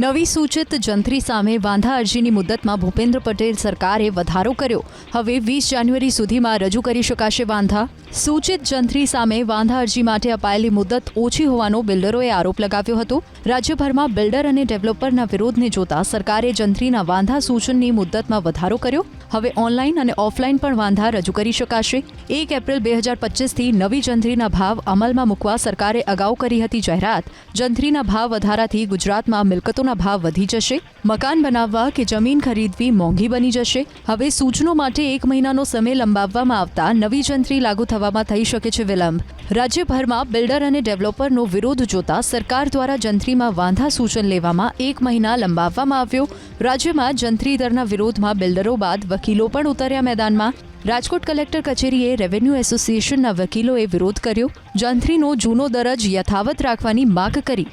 નવી સૂચિત જંત્રી સામે વાંધા અરજીની મુદતમાં ભૂપેન્દ્ર પટેલ સરકારે વધારો કર્યો. હવે વીસ જાન્યુઆરી સુધીમાં રજૂ કરી શકાશે વાંધા. સૂચિત જંત્રી સામે વાંધા અરજી માટે અપાયેલી મુદત ઓછી હોવાનો બિલ્ડરોએ આરોપ લગાવ્યો હતો. રાજ્યભરમાં બિલ્ડર અને ડેવલપરના વિરોધને જોતા સરકારે જંત્રીના વાંધા સૂચનની મુદતમાં વધારો કર્યો. હવે ઓનલાઈન અને ઓફલાઈન પણ વાંધા રજૂ કરી શકાશે. એક એપ્રિલ બે હજાર પચીસથી નવી જંત્રીના ભાવ અમલમાં મૂકવા સરકારે અગાઉ કરી હતી જાહેરાત. જંત્રીના ભાવ વધારાથી ગુજરાતમાં મિલકતોના ભાવ વધી જશે. મકાન બનાવવા કે જમીન ખરીદવી મોંઘી બની જશે. હવે સૂચનો માટે એક મહિનાનો સમય લંબાવવામાં આવતા નવી જંત્રી લાગુ થવામાં થઈ શકે છે વિલંબ. રાજ્યભરમાં બિલ્ડર અને ડેવલપરનો વિરોધ જોતા સરકાર દ્વારા જંત્રીમાં વાંધા સૂચન લેવામાં એક મહિના લંબાવવામાં આવ્યો. રાજ્યમાં જંત્રી દરના વિરોધમાં બિલ્ડરો બાદ વકીલો પણ ઉતર્યા મેદાનમાં. રાજકોટ કલેક્ટર કચેરીએ રેવન્યુ એસોસિએશનના વકીલોએ વિરોધ કર્યો. જંત્રીનો જૂનો દર જ યથાવત રાખવાની માગ કરી.